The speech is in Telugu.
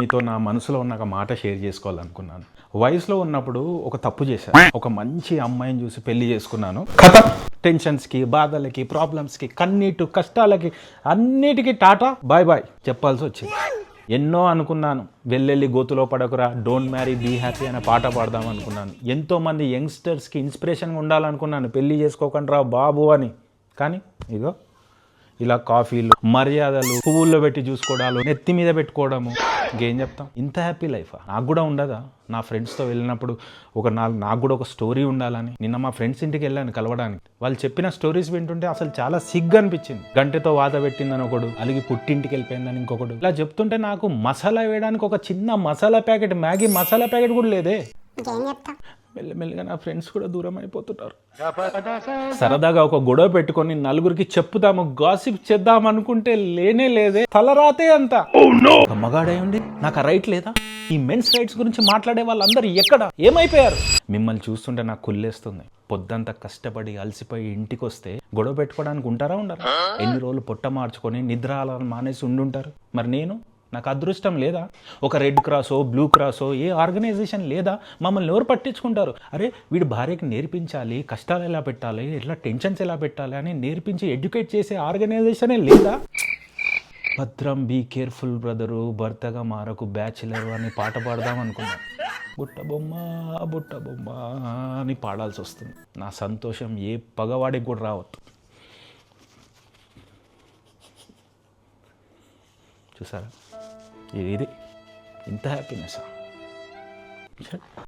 మీతో నా మనసులో ఉన్న ఒక మాట షేర్ చేసుకోవాలనుకున్నాను. వయసులో ఉన్నప్పుడు ఒక తప్పు చేశాను. ఒక మంచి అమ్మాయిని చూసి పెళ్ళి చేసుకున్నాను. కథ టెన్షన్స్కి బాధలకి ప్రాబ్లమ్స్కి కన్నీటు కష్టాలకి అన్నిటికీ టాటా బాయ్ బాయ్ చెప్పాల్సి వచ్చింది. ఎన్నో అనుకున్నాను. వెళ్ళెళ్ళి గోతులో పడకురా డోంట్ మ్యారీ బీ హ్యాపీ అనే పాట పాడదాం అనుకున్నాను. ఎంతోమంది యంగ్స్టర్స్కి ఇన్స్పిరేషన్గా ఉండాలనుకున్నాను. పెళ్ళి చేసుకోకుండా బాబు అని. కానీ ఇగో ఇలా కాఫీలు మర్యాదలు పువ్వుల్లో పెట్టి చూసుకోవడాలు నెత్తి మీద పెట్టుకోవడము ఇంకేం చెప్తాం? ఇంత హ్యాపీ లైఫ్ నాకు కూడా ఉండదా? నా ఫ్రెండ్స్తో వెళ్ళినప్పుడు ఒక నాలుగు నాకు కూడా ఒక స్టోరీ ఉండాలని. నిన్న మా ఫ్రెండ్స్ ఇంటికి వెళ్ళాను కలవడానికి. వాళ్ళు చెప్పిన స్టోరీస్ వింటుంటే అసలు చాలా సిగ్గు అనిపించింది. గంటతో వాత పెట్టిందని ఒకడు అలిగి పుట్టింటికి వెళ్ళిపోయిందని ఇంకొకడు. ఇలా చెప్తుంటే నాకు మసాలా వేయడానికి ఒక చిన్న masala packet Maggi masala packet కూడా లేదే. ఇంకేం చెప్తా? మెల్లమెల్లగా నా ఫ్రెండ్స్ కూడా దూరం అయిపోతుంటారు సరదాగా ఒక గొడవ పెట్టుకొని నలుగురికి చెప్పుదాము గాసిప్ చేద్దాం అనుకుంటే లేనే లేదే. తలరాతే అంత. ఒక మగాడై ఉండి నాకు ఆ రైట్ లేదా? ఈ మెన్స్ రైట్స్ గురించి మాట్లాడే వాళ్ళందరూ ఎక్కడ? ఏమైపోయారు? మిమ్మల్ని చూస్తుంటే నాకు కుళ్ళేస్తుంది. పొద్దంతా కష్టపడి అలసిపోయి ఇంటికి వస్తే గొడవ పెట్టుకోవడానికి ఉంటారా ఉండరా? ఎన్ని రోజులు పొట్ట మార్చుకొని నిద్ర అలా మానేసి ఉండుంటారు? మరి నేను? నాకు అదృష్టం లేదా? ఒక రెడ్ క్రాసో బ్లూ క్రాసో ఏ ఆర్గనైజేషన్ లేదా? మమ్మల్ని ఎవరు పట్టించుకుంటారు? అరే వీడు భార్యకి నేర్పించాలి కష్టాలు ఎలా పెట్టాలి ఎట్లా టెన్షన్స్ ఎలా పెట్టాలి అని నేర్పించి ఎడ్యుకేట్ చేసే ఆర్గనైజేషనే లేదా? భద్రం బీ కేర్ఫుల్ బ్రదరు భర్తగా మారకు బ్యాచిలర్ అని పాట పాడదాం అనుకున్నాను బుట్ట బొమ్మ బుట్ట బొమ్మ అని పాడాల్సి వస్తుంది. నా సంతోషం ఏ పగవాడికి కూడా రావద్దు. చూసారా? ఇది ఇంత హ్యాపీనెస్